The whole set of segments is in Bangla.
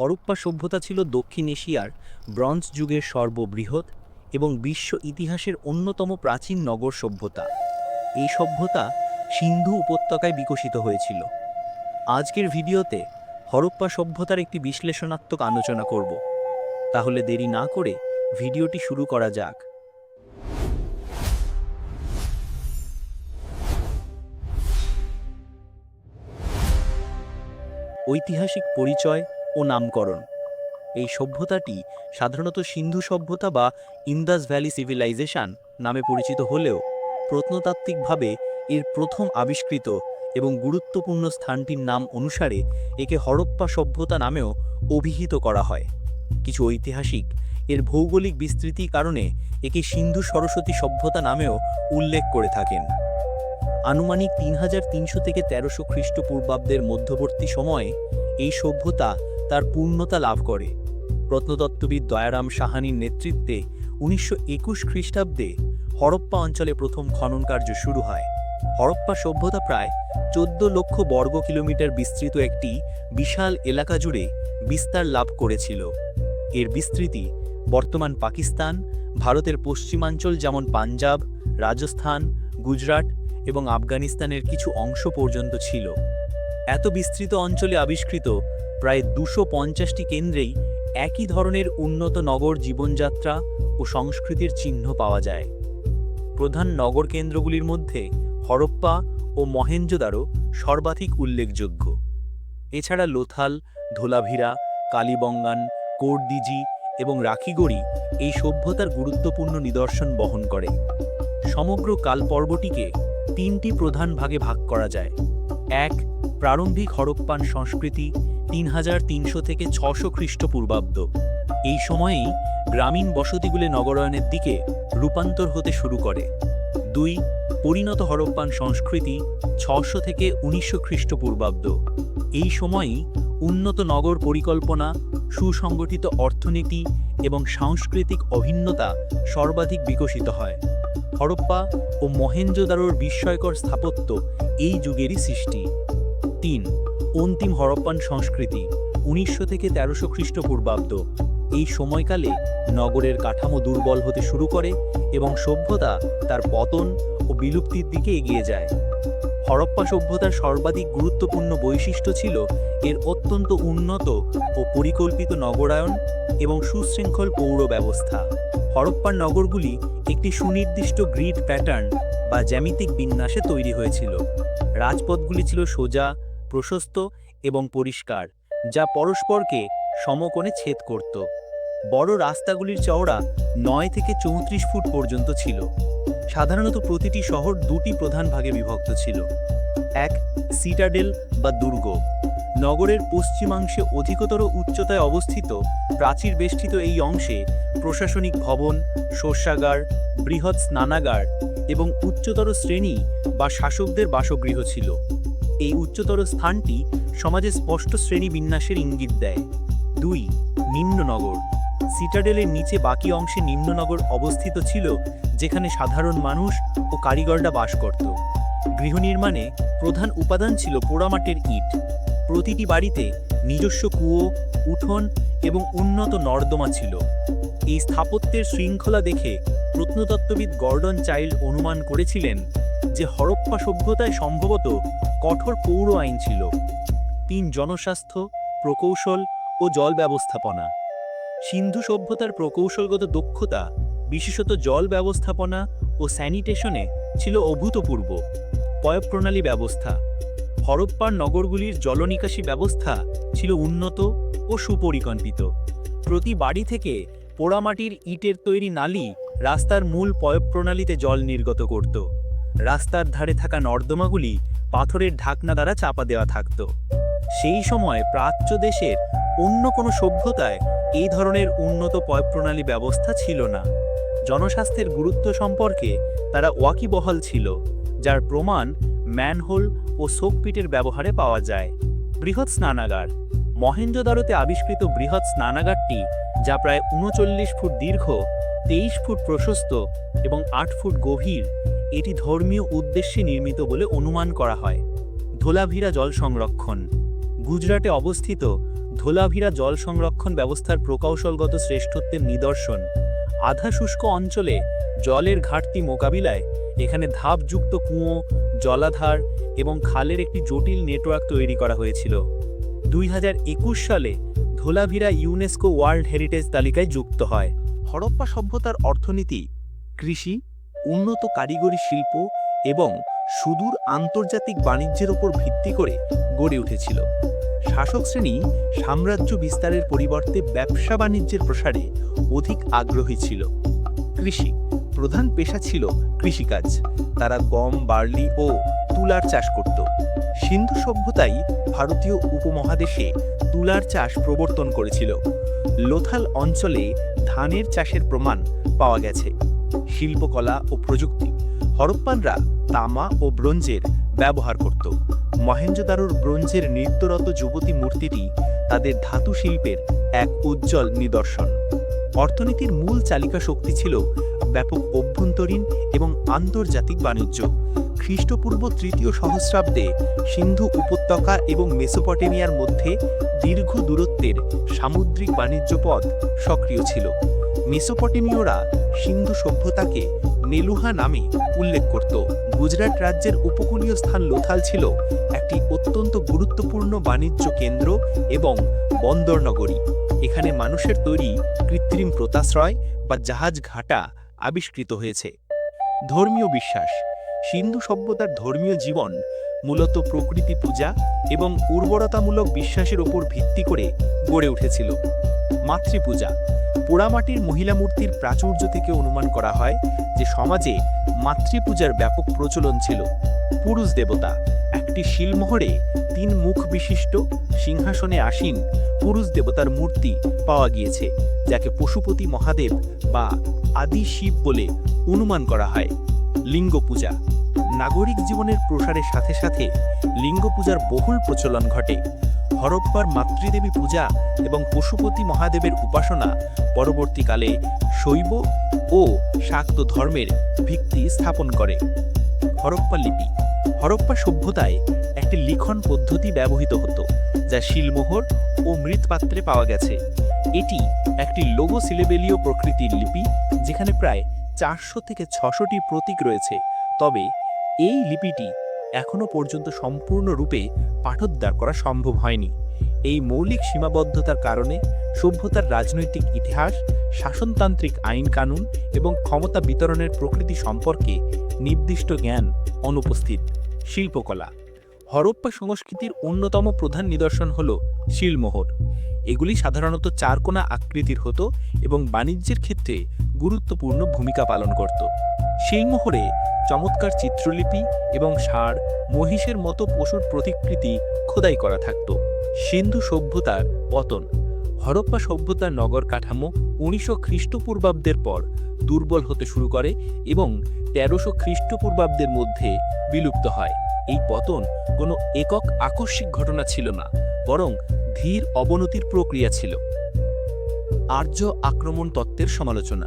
হরপ্পা সভ্যতা ছিল দক্ষিণ এশিয়ার ব্রঞ্জ যুগের সর্ববৃহৎ এবং বিশ্ব ইতিহাসের অন্যতম প্রাচীন নগর সভ্যতা। এই সভ্যতা সিন্ধু উপত্যকায় বিকশিত হয়েছিল। আজকের ভিডিওতে হরপ্পা সভ্যতার একটি বিশ্লেষণাত্মক আলোচনা করব। তাহলে দেরি না করে ভিডিওটি শুরু করা যাক। ঐতিহাসিক পরিচয় ও নামকরণ। এই সভ্যতাটি সাধারণত সিন্ধু সভ্যতা বা ইন্দাস ভ্যালি সিভিলাইজেশন নামে পরিচিত হলেও প্রত্নতাত্ত্বিকভাবে এর প্রথম আবিষ্কৃত এবং গুরুত্বপূর্ণ স্থানটির নাম অনুসারে একে হরপ্পা সভ্যতা নামেও অভিহিত করা হয়। কিছু ঐতিহাসিক, এর ভৌগোলিক বিস্তৃতি কারণে একে সিন্ধু সরস্বতী সভ্যতা নামেও উল্লেখ করে থাকেন। আনুমানিক তিন হাজার তিনশো থেকে তেরোশো খ্রিস্টপূর্বাব্দের মধ্যবর্তী সময়ে এই সভ্যতা তার পূর্ণতা লাভ করে। প্রত্নতত্ত্ববিদ দয়ারাম সাহানির নেতৃত্বে উনিশশো একুশ খ্রিস্টাব্দে হরপ্পা অঞ্চলে প্রথম খনন কার্য শুরু হয়। হরপ্পা সভ্যতা প্রায় চোদ্দ লক্ষ বর্গ কিলোমিটার বিস্তৃত একটি বিশাল এলাকা জুড়ে বিস্তার লাভ করেছিল। এর বিস্তৃতি বর্তমান পাকিস্তান, ভারতের পশ্চিমাঞ্চল যেমন পাঞ্জাব, রাজস্থান, গুজরাট এবং আফগানিস্তানের কিছু অংশ পর্যন্ত ছিল। এত বিস্তৃত অঞ্চলে আবিষ্কৃত প্রায় দুশো পঞ্চাশটি কেন্দ্রেই একই ধরনের উন্নত নগর জীবনযাত্রা ও সংস্কৃতির চিহ্ন পাওয়া যায়। প্রধান নগর কেন্দ্রগুলির মধ্যে হরপ্পা ও মহেঞ্জোদারো সর্বাধিক উল্লেখযোগ্য। এছাড়া লোথাল, ধোলাভিরা, কালীবঙ্গান কোরদিজি এবং রাখিগড়ি এই সভ্যতার গুরুত্বপূর্ণ নিদর্শন বহন করে। সমগ্র কালপর্বটিকে তিনটি প্রধান ভাগে ভাগ করা যায়। এক, প্রারম্ভিক হরপ্পান সংস্কৃতি তিন হাজার তিনশো থেকে ছশো খ্রিস্টপূর্বাব্দ। এই সময়েই গ্রামীণ বসতিগুলি নগরায়নের দিকে রূপান্তর হতে শুরু করে। দুই, পরিণত হরপ্পান সংস্কৃতি ছশো থেকে উনিশশো খ্রিস্টপূর্বাব্দ। এই সময়েই উন্নত নগর পরিকল্পনা, সুসংগঠিত অর্থনীতি এবং সাংস্কৃতিক অভিন্নতা সর্বাধিক বিকশিত হয়। হরপ্পা ও মহেঞ্জোদারোর বিস্ময়কর স্থাপত্য এই যুগেরই সৃষ্টি। তিন অন্তিম হরপ্পান সংস্কৃতি উনিশশো থেকে তেরোশো খ্রিস্টপূর্বাব্দ। এই সময়কালে নগরের কাঠামো দুর্বল হতে শুরু করে এবং সভ্যতা তার পতন ও বিলুপ্তির দিকে এগিয়ে যায়। হরপ্পা সভ্যতার সর্বাধিক গুরুত্বপূর্ণ বৈশিষ্ট্য ছিল এর অত্যন্ত উন্নত ও পরিকল্পিত নগরায়ন এবং সুশৃঙ্খল পৌর ব্যবস্থা। হরপ্পার নগরগুলি একটি সুনির্দিষ্ট গ্রিড প্যাটার্ন বা জ্যামিতিক বিন্যাসে তৈরি হয়েছিল। রাজপথগুলি ছিল সোজা প্রশস্ত এবং পরিষ্কার, যা পরস্পরকে সমকোণে ছেদ করত। বড় রাস্তাগুলির চওড়া নয় থেকে চৌত্রিশ ফুট পর্যন্ত ছিল। সাধারণত প্রতিটি শহর দুটি প্রধান ভাগে বিভক্ত ছিল। এক সিটাডেল বা দুর্গ। নগরের পশ্চিমাংশে অধিকতর উচ্চতায় অবস্থিত প্রাচীর বেষ্টিত এই অংশে প্রশাসনিক ভবন, শস্যাগার, বৃহৎ স্নানাগার এবং উচ্চতর শ্রেণি বা শাসকদের বাসগৃহ ছিল। এই উচ্চতর স্থানটি সমাজে স্পষ্ট শ্রেণি বিন্যাসের ইঙ্গিত দেয়। দুই, নিম্ননগর। সিটাডেলের নিচে বাকি অংশে নিম্ননগর অবস্থিত ছিল, যেখানে সাধারণ মানুষ ও কারিগররা বাস করত। গৃহ নির্মাণে প্রধান উপাদান ছিল পোড়ামাটির ইট। প্রতিটি বাড়িতে নিজস্ব কুয়ো, উঠোন এবং উন্নত নর্দমা ছিল। এই স্থাপত্যের শৃঙ্খলা দেখে প্রত্নতত্ত্ববিদ গর্ডন চাইল্ড অনুমান করেছিলেন যে হরপ্পা সভ্যতায় সম্ভবত কঠোর পৌর আইন ছিল। তিন জনস্বাস্থ্য, প্রকৌশল ও জল ব্যবস্থাপনা। সিন্ধু সভ্যতার প্রকৌশলগত দক্ষতা, বিশেষত জল ব্যবস্থাপনা ও স্যানিটেশনে ছিল অভূতপূর্ব। পয়ঃপ্রণালী ব্যবস্থা, হরপ্পার নগরগুলির জলনিকাশি ব্যবস্থা ছিল উন্নত ও সুপরিকল্পিত। প্রতি বাড়ি থেকে পোড়ামাটির ইটের তৈরি নালি রাস্তার মূল পয়ঃপ্রণালীতে জল নির্গত করত। রাস্তার ধারে থাকা নর্দমাগুলি পাথরের ঢাকনা দ্বারা চাপা দেওয়া থাকত। সেই সময় প্রাচ্য দেশের অন্য কোনো সভ্যতায় এই ধরনের উন্নত পয়ঃপ্রণালী ব্যবস্থা ছিল না। জনস্বাস্থ্যের গুরুত্ব সম্পর্কে তারা ওয়াকিবহাল ছিল, যার প্রমাণ ম্যানহোল ও সোকপিটের ব্যবহারে পাওয়া যায়। বৃহৎ স্নানাগার। মহেঞ্জোদারোতে আবিষ্কৃত বৃহৎ স্নানাগারটি, যা প্রায় উনচল্লিশ ফুট দীর্ঘ, তেইশ ফুট প্রশস্ত এবং আট ফুট গভীর এটি ধর্মীয় উদ্দেশ্যে নির্মিত বলে অনুমান করা হয়। ধোলাভিরা জল সংরক্ষণ। গুজরাটে অবস্থিত ধোলাভিরা জল সংরক্ষণ ব্যবস্থার প্রকৌশলগত শ্রেষ্ঠত্বের নিদর্শন। আধা শুষ্ক অঞ্চলে জলের ঘাটতি মোকাবিলায় এখানে ধাপযুক্ত কুঁয়ো, জলাধার এবং খালের একটি জটিল নেটওয়ার্ক তৈরি করা হয়েছিল। দুই হাজার একুশ সালে ধোলাভিরা ইউনেস্কো ওয়ার্ল্ড হেরিটেজ তালিকায় যুক্ত হয়। হরপ্পা সভ্যতার অর্থনীতি, কৃষি উন্নত কারিগরি শিল্প এবং সুদূর আন্তর্জাতিক বাণিজ্যের ওপর ভিত্তি করে গড়ে উঠেছিল। শাসক শ্রেণি সাম্রাজ্য বিস্তারের পরিবর্তে ব্যবসা বাণিজ্যের প্রসারে অধিক আগ্রহী ছিল। কৃষি, প্রধান পেশা ছিল কৃষিকাজ। তারা গম, বার্লি ও তুলার চাষ করত। সিন্ধু সভ্যতাই ভারতীয় উপমহাদেশে তুলার চাষ প্রবর্তন করেছিল। লোথাল অঞ্চলে ধানের চাষের প্রমাণ পাওয়া গেছে। শিল্পকলা ও প্রযুক্তি। হরপ্পানরা তামা ও ব্রোঞ্জের ব্যবহার করত। মহেঞ্জোদারোর ব্রোঞ্জের নৃত্যরত যুবতী মূর্তিটি তাদের ধাতু শিল্পের এক উজ্জ্বল নিদর্শন। অর্থনীতির মূল চালিকা শক্তি ছিল ব্যাপক অভ্যন্তরীণ এবং আন্তর্জাতিক বাণিজ্য। খ্রিস্টপূর্ব তৃতীয় সহস্রাব্দে সিন্ধু উপত্যকা এবং মেসোপটেমিয়ার মধ্যে দীর্ঘ দূরত্বের সামুদ্রিক বাণিজ্য পথ সক্রিয় ছিল। মেসোপটেমীয়রা সিন্ধু সভ্যতাকে নেলুহা নামে উল্লেখ করত। গুজরাট রাজ্যের উপকূলীয় স্থান লোথাল ছিল একটি অত্যন্ত গুরুত্বপূর্ণ বাণিজ্য কেন্দ্র এবং বন্দর নগরী। এখানে মানুষের তৈরি কৃত্রিম প্রতাশ্রয় বা জাহাজ ঘাটা আবিষ্কৃত হয়েছে। ধর্মীয় বিশ্বাস। সিন্ধু সভ্যতার ধর্মীয় জীবন মূলত প্রকৃতি পূজা এবং উর্বরতামূলক বিশ্বাসের ওপর ভিত্তি করে গড়ে উঠেছিল। মাতৃপূজা। পোড়ামাটির মহিলা মূর্তির প্রাচুর্য থেকে অনুমান করা হয় যে সমাজে মাতৃপূজার ব্যাপক প্রচলন ছিল। পুরুষ দেবতা, একটি শিলমোহরে তিন মুখ বিশিষ্ট সিংহাসনে আসীন পুরুষ দেবতার মূর্তি পাওয়া গিয়েছে, যাকে পশুপতি মহাদেব বা আদি শিব বলে অনুমান করা হয়। লিঙ্গ পূজা, নাগরিক জীবনের প্রসারের সাথে সাথে লিঙ্গ পূজার বহুল প্রচলন ঘটে। হরপ্পার মাতৃদেবী পূজা এবং পশুপতি মহাদেবের উপাসনা পরবর্তীকালে শৈব ও শাক্ত ধর্মের ভিত্তি স্থাপন করে। হরপ্পা লিপি। হরপ্পা সভ্যতায় একটি লিখন পদ্ধতি ব্যবহৃত হতো, যা শিলমোহর ও মৃৎপাত্রে পাওয়া গেছে। এটি একটি লোগো সিলেবেলীয় প্রকৃতির লিপি, যেখানে প্রায় চারশো থেকে ছশোটি প্রতীক রয়েছে। তবে এই লিপিটি এখনও পর্যন্ত সম্পূর্ণরূপে পাঠোদ্ধার করা সম্ভব হয়নি। এই মৌলিক সীমাবদ্ধতার কারণে সভ্যতার রাজনৈতিক ইতিহাস, শাসনতান্ত্রিক আইন কানুন এবং ক্ষমতা বিতরণের প্রকৃতি সম্পর্কে নির্দিষ্ট জ্ঞান অনুপস্থিত। শিল্পকলা। হরপ্পা সংস্কৃতির অন্যতম প্রধান নিদর্শন হল শিলমোহর। এগুলি সাধারণত চারকোনা আকৃতির হতো এবং বাণিজ্যের ক্ষেত্রে গুরুত্বপূর্ণ ভূমিকা পালন করত। শিলমোহরে চমৎকার চিত্রলিপি এবং ষাঁড় মহিষের মতো পশুর প্রতিকৃতি খোদাই করা থাকত। সিন্ধু সভ্যতার পতন, হরপ্পা সভ্যতার নগর কাঠামো উনিশশো খ্রিস্টপূর্বাব্দের পর দুর্বল হতে শুরু করে এবং তেরোশো খ্রিস্টপূর্বাব্দের মধ্যে বিলুপ্ত হয়। এই পতন কোনো একক আকস্মিক ঘটনা ছিল না, বরং ধীর অবনতির প্রক্রিয়া ছিল। আর্য আক্রমণ তত্ত্বের সমালোচনা,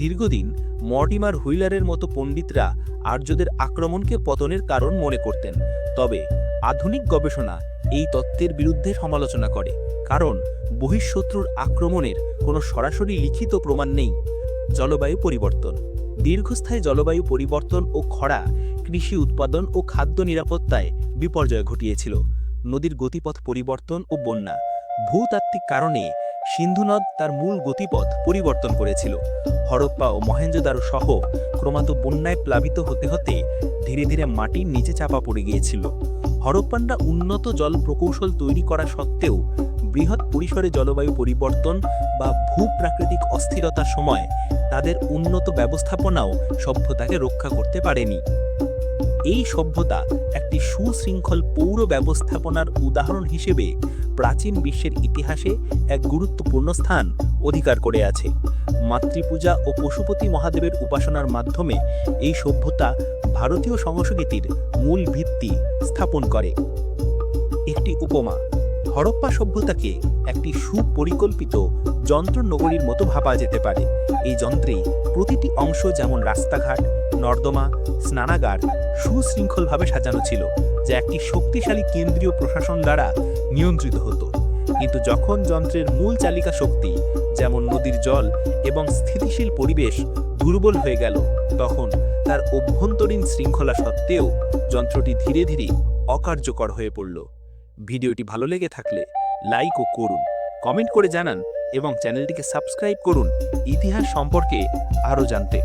দীর্ঘদিন মর্টিমার হুইলারের মতো পণ্ডিতরা আর্যদের আক্রমণকে পতনের কারণ মনে করতেন। তবে আধুনিক গবেষণা এই তত্ত্বের বিরুদ্ধে সমালোচনা করে, কারণ বহিঃশত্রুর আক্রমণের কোনো সরাসরি লিখিত প্রমাণ নেই। জলবায়ু পরিবর্তন। দীর্ঘস্থায়ী জলবায়ু পরিবর্তন ও খরা কৃষি উৎপাদন ও খাদ্য নিরাপত্তায় বিপর্যয় ঘটিয়েছিল। নদীর গতিপথ পরিবর্তন ও বন্যা। ভূতাত্ত্বিক কারণে সিন্ধু নদ তার মূল গতিপথ পরিবর্তন করেছিল। হরপ্পা ও মহেঞ্জোদারো সহ ক্রমাত বন্যায় প্লাবিত হতে হতে ধীরে ধীরে মাটির নিচে চাপা পড়ে গিয়েছিল। হরপ্পানরা উন্নত জল প্রকৌশল তৈরি করা সত্ত্বেও বৃহৎ পরিসরে জলবায়ু পরিবর্তন বা ভূপ্রাকৃতিক অস্থিরতার সময় তাদের উন্নত ব্যবস্থাপনাও সভ্যতাকে রক্ষা করতে পারেনি। এই সভ্যতা একটি সুশৃঙ্খল পৌর ব্যবস্থাপনার উদাহরণ হিসেবে প্রাচীন বিশ্বের ইতিহাসে এক গুরুত্বপূর্ণ স্থান অধিকার করে আছে। মাতৃপূজা ও পশুপতি মহাদেবের উপাসনার মাধ্যমে এই সভ্যতা ভারতীয় সংস্কৃতির মূল ভিত্তি স্থাপন করে। একটি উপমা, হরপ্পা সভ্যতাকে একটি সুপরিকল্পিত যন্ত্র নগরীর মতো ভাবা যেতে পারে। এই যন্ত্রে প্রতিটি অংশ যেমন রাস্তাঘাট, নর্দমা, স্নানাগার সুশৃঙ্খলভাবে সাজানো ছিল, যা একটি শক্তিশালী কেন্দ্রীয় প্রশাসন দ্বারা নিয়ন্ত্রিত হতো। কিন্তু যখন যন্ত্রের মূল চালিকা শক্তি, যেমন নদীর জল এবং স্থিতিশীল পরিবেশ, দুর্বল হয়ে গেল, তখন তার অভ্যন্তরীণ শৃঙ্খলা সত্ত্বেও যন্ত্রটি ধীরে ধীরে অকার্যকর হয়ে পড়ল। ভিডিওটি ভালো লেগে থাকলে লাইক ও করুন, কমেন্ট করে জানান এবং চ্যানেলটিকে সাবস্ক্রাইব করুন। ইতিহাস সম্পর্কে আরও জানতে।